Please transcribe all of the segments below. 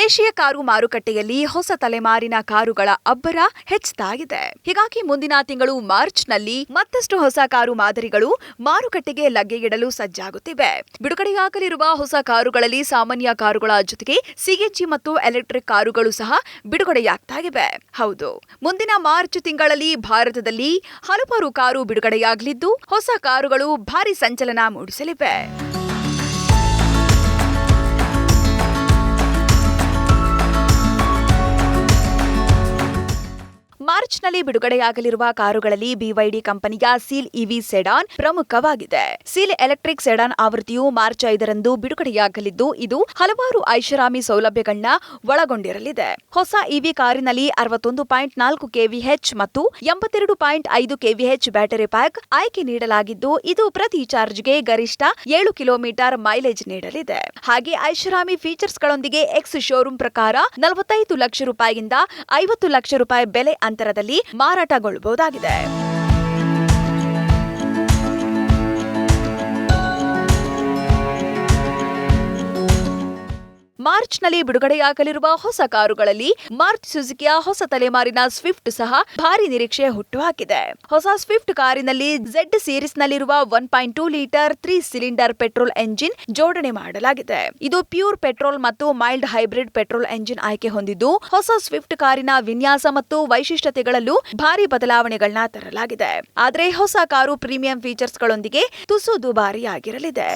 ದೇಶೀಯ ಕಾರು ಮಾರುಕಟ್ಟೆಯಲ್ಲಿ ಹೊಸ ತಲೆಮಾರಿನ ಕಾರುಗಳ ಅಬ್ಬರ ಹೆಚ್ಚಾಗಿದೆ. ಹೀಗಾಗಿ ಮುಂದಿನ ತಿಂಗಳು ಮಾರ್ಚ್ನಲ್ಲಿ ಮತ್ತಷ್ಟು ಹೊಸ ಕಾರು ಮಾದರಿಗಳು ಮಾರುಕಟ್ಟೆಗೆ ಲಗ್ಗೆಯಿಡಲು ಸಜ್ಜಾಗುತ್ತಿವೆ. ಬಿಡುಗಡೆಯಾಗಲಿರುವ ಹೊಸ ಕಾರುಗಳಲ್ಲಿ ಸಾಮಾನ್ಯ ಕಾರುಗಳ ಜೊತೆಗೆ ಸಿಎನ್ಜಿ ಮತ್ತು ಎಲೆಕ್ಟ್ರಿಕ್ ಕಾರುಗಳು ಸಹ ಬಿಡುಗಡೆಯಾಗ್ತಾ ಇವೆ ಹೌದು, ಮುಂದಿನ ಮಾರ್ಚ್ ತಿಂಗಳಲ್ಲಿ ಭಾರತದಲ್ಲಿ ಹಲವಾರು ಕಾರು ಬಿಡುಗಡೆಯಾಗಲಿದ್ದು, ಹೊಸ ಕಾರುಗಳು ಭಾರಿ ಸಂಚಲನ ಮೂಡಿಸಲಿವೆ. ಮಾರ್ಚ್ನಲ್ಲಿ ಬಿಡುಗಡೆಯಾಗಲಿರುವ ಕಾರುಗಳಲ್ಲಿ ಬಿವೈಡಿ ಕಂಪನಿಯ ಸೀಲ್ ಇವಿ ಸೆಡಾನ್ ಪ್ರಮುಖವಾಗಿದೆ. ಸೀಲ್ ಎಲೆಕ್ಟ್ರಿಕ್ ಸೆಡಾನ್ ಆವೃತ್ತಿಯು ಮಾರ್ಚ್ ಐದರಂದು ಬಿಡುಗಡೆಯಾಗಲಿದ್ದು, ಇದು ಹಲವಾರು ಐಷಾರಾಮಿ ಸೌಲಭ್ಯಗಳನ್ನ ಒಳಗೊಂಡಿರಲಿದೆ. ಹೊಸ ಇವಿ ಕಾರಿನಲ್ಲಿ ಅರವತ್ತೊಂದು ಪಾಯಿಂಟ್ ನಾಲ್ಕು ಕೆವಿಎಚ್ ಮತ್ತು ಎಂಬತ್ತೆರಡು ಪಾಯಿಂಟ್ ಐದು ಕೆವಿಎಚ್ ಬ್ಯಾಟರಿ ಪ್ಯಾಕ್ ಆಯ್ಕೆ ನೀಡಲಾಗಿದ್ದು, ಇದು ಪ್ರತಿ ಚಾರ್ಜ್ಗೆ ಗರಿಷ್ಠ ಏಳು ಕಿಲೋಮೀಟರ್ ಮೈಲೇಜ್ ನೀಡಲಿದೆ. ಹಾಗೆ ಐಷಾರಾಮಿ ಫೀಚರ್ಸ್ಗಳೊಂದಿಗೆ ಎಕ್ಸ್ ಶೋರೂಮ್ ಪ್ರಕಾರ ನಲವತ್ತೈದು ಲಕ್ಷ ರೂಪಾಯಿಯಿಂದ ಐವತ್ತು ಲಕ್ಷ ರೂಪಾಯಿ ಬೆಲೆ ಅಂತರದಲ್ಲಿ ಮಾರಾಟಗೊಳ್ಳಬಹುದಾಗಿದೆ. ಮಾರ್ಚ್ನಲ್ಲಿ ಬಿಡುಗಡೆಯಾಗಲಿರುವ ಹೊಸ ಕಾರುಗಳಲ್ಲಿ ಮಾರ್ಚ್ ಸುಜುಕಿಯ ಹೊಸ ತಲೆಮಾರಿನ ಸ್ವಿಫ್ಟ್ ಸಹ ಭಾರಿ ನಿರೀಕ್ಷೆ ಹುಟ್ಟುಹಾಕಿದೆ. ಹೊಸ ಸ್ವಿಫ್ಟ್ ಕಾರಿನಲ್ಲಿ Z ಸೀರೀಸ್ನಲ್ಲಿರುವ one point two litre three cylinder petrol engine ಜೋಡಣೆ ಮಾಡಲಾಗಿದೆ. ಇದು ಪ್ಯೂರ್ ಪೆಟ್ರೋಲ್ ಮತ್ತು ಮೈಲ್ಡ್ ಹೈಬ್ರಿಡ್ ಪೆಟ್ರೋಲ್ ಎಂಜಿನ್ ಆಯ್ಕೆ ಹೊಂದಿದ್ದು, ಹೊಸ ಸ್ವಿಫ್ಟ್ ಕಾರಿನ ವಿನ್ಯಾಸ ಮತ್ತು ವೈಶಿಷ್ಟ್ಯತೆಗಳಲ್ಲೂ ಭಾರಿ ಬದಲಾವಣೆಗಳನ್ನ ತರಲಾಗಿದೆ. ಆದರೆ ಹೊಸ ಕಾರು ಪ್ರೀಮಿಯಂ ಫೀಚರ್ಸ್ಗಳೊಂದಿಗೆ ತುಸು ದುಬಾರಿಯಾಗಿರಲಿದೆ.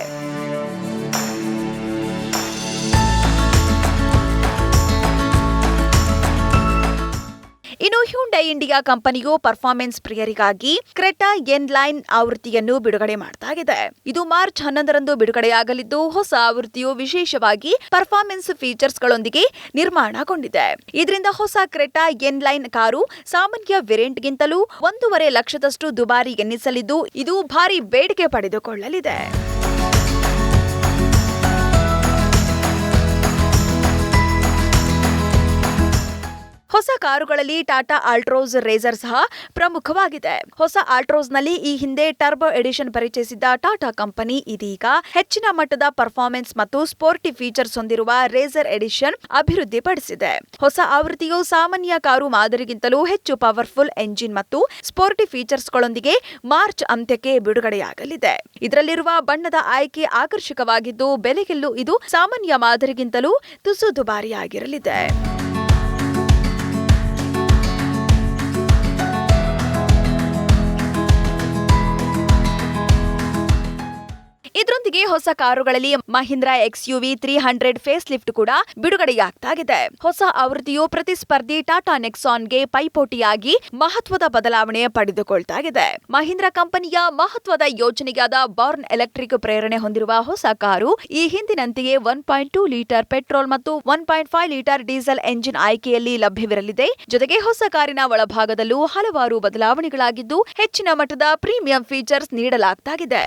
ಹ್ಯುಂಡೈ ಇಂಡಿಯಾ ಕಂಪನಿಯು ಪರ್ಫಾರ್ಮೆನ್ಸ್ ಪ್ರಿಯರಿಗಾಗಿ ಕ್ರೆಟಾ ಎನ್ ಲೈನ್ ಆವೃತ್ತಿಯನ್ನು ಬಿಡುಗಡೆ ಮಾಡ್ತಾಗಿದೆ. ಇದು ಮಾರ್ಚ್ ಹನ್ನೊಂದರಂದು ಬಿಡುಗಡೆಯಾಗಲಿದ್ದು, ಹೊಸ ಆವೃತ್ತಿಯು ವಿಶೇಷವಾಗಿ ಪರ್ಫಾರ್ಮೆನ್ಸ್ ಫೀಚರ್ಸ್ಗಳೊಂದಿಗೆ ನಿರ್ಮಾಣಗೊಂಡಿದೆ. ಇದರಿಂದ ಹೊಸ ಕ್ರೆಟಾ ಎನ್ ಲೈನ್ ಕಾರು ಸಾಮಾನ್ಯ ವೇರಿಯಂಟ್ಗಿಂತಲೂ ಒಂದೂವರೆ ಲಕ್ಷದಷ್ಟು ದುಬಾರಿ ಎನ್ನಿಸಲಿದ್ದು, ಇದು ಭಾರಿ ಬೇಡಿಕೆ ಪಡೆದುಕೊಳ್ಳಲಿದೆ. ಹೊಸ ಕಾರುಗಳಲ್ಲಿ ಟಾಟಾ ಆಲ್ಟ್ರೋಸ್ ರೇಸರ್ ಸಹ ಪ್ರಮುಖವಾಗಿದೆ. ಹೊಸ ಆಲ್ಟ್ರೋಸ್ನಲ್ಲಿ ಈ ಹಿಂದೆ ಟರ್ಬೋ ಎಡಿಷನ್ ಪರಿಚಯಿಸಿದ್ದ ಟಾಟಾ ಕಂಪನಿ ಇದೀಗ ಹೆಚ್ಚಿನ ಮಟ್ಟದ ಪರ್ಫಾರ್ಮೆನ್ಸ್ ಮತ್ತು ಸ್ಪೋರ್ಟಿ ಫೀಚರ್ಸ್ ಹೊಂದಿರುವ ರೇಸರ್ ಎಡಿಷನ್ ಅಭಿವೃದ್ಧಿಪಡಿಸಿದೆ. ಹೊಸ ಆವೃತ್ತಿಯು ಸಾಮಾನ್ಯ ಕಾರು ಮಾದರಿಗಿಂತಲೂ ಹೆಚ್ಚು ಪವರ್ಫುಲ್ ಎಂಜಿನ್ ಮತ್ತು ಸ್ಪೋರ್ಟಿ ಫೀಚರ್ಸ್ಗಳೊಂದಿಗೆ ಮಾರ್ಚ್ ಅಂತ್ಯಕ್ಕೆ ಬಿಡುಗಡೆಯಾಗಲಿದೆ. ಇದರಲ್ಲಿರುವ ಬಣ್ಣದ ಆಯ್ಕೆ ಆಕರ್ಷಕವಾಗಿದ್ದು ಬೆಲೆಗೆಲ್ಲೂ ಇದು ಸಾಮಾನ್ಯ ಮಾದರಿಗಿಂತಲೂ ತುಸು ದುಬಾರಿಯಾಗಿರಲಿದೆ. ಇದರೊಂದಿಗೆ ಹೊಸ ಕಾರುಗಳಲ್ಲಿ Mahindra V three hundred facelift ಕೂಡ ಬಿಡುಗಡೆಯಾಗ್ತಾಗಿದೆ. ಹೊಸ ಆವೃತ್ತಿಯು ಪ್ರತಿಸ್ಪರ್ಧಿ ಟಾಟಾ ನೆಕ್ಸಾನ್ಗೆ ಪೈಪೋಟಿಯಾಗಿ ಮಹತ್ವದ ಬದಲಾವಣೆ ಪಡೆದುಕೊಳ್ತಾ ಇದೆ ಮಹೀಂದ್ರಾ ಕಂಪನಿಯ ಮಹತ್ವದ ಯೋಜನೆಯಾದ ಬಾರ್ನ್ ಎಲೆಕ್ಟ್ರಿಕ್ ಪ್ರೇರಣೆ ಹೊಂದಿರುವ ಹೊಸ ಕಾರು ಈ ಹಿಂದಿನಂತೆಯೇ one point two litre petrol ಮತ್ತು one point five litre diesel engine ಆಯ್ಕೆಯಲ್ಲಿ ಲಭ್ಯವಿರಲಿದೆ. ಜೊತೆಗೆ ಹೊಸ ಕಾರಿನ ಒಳಭಾಗದಲ್ಲೂ ಹಲವಾರು ಬದಲಾವಣೆಗಳಾಗಿದ್ದು ಹೆಚ್ಚಿನ ಮಟ್ಟದ ಪ್ರೀಮಿಯಂ ಫೀಚರ್ಸ್ ನೀಡಲಾಗ್ತಾಗಿದೆ.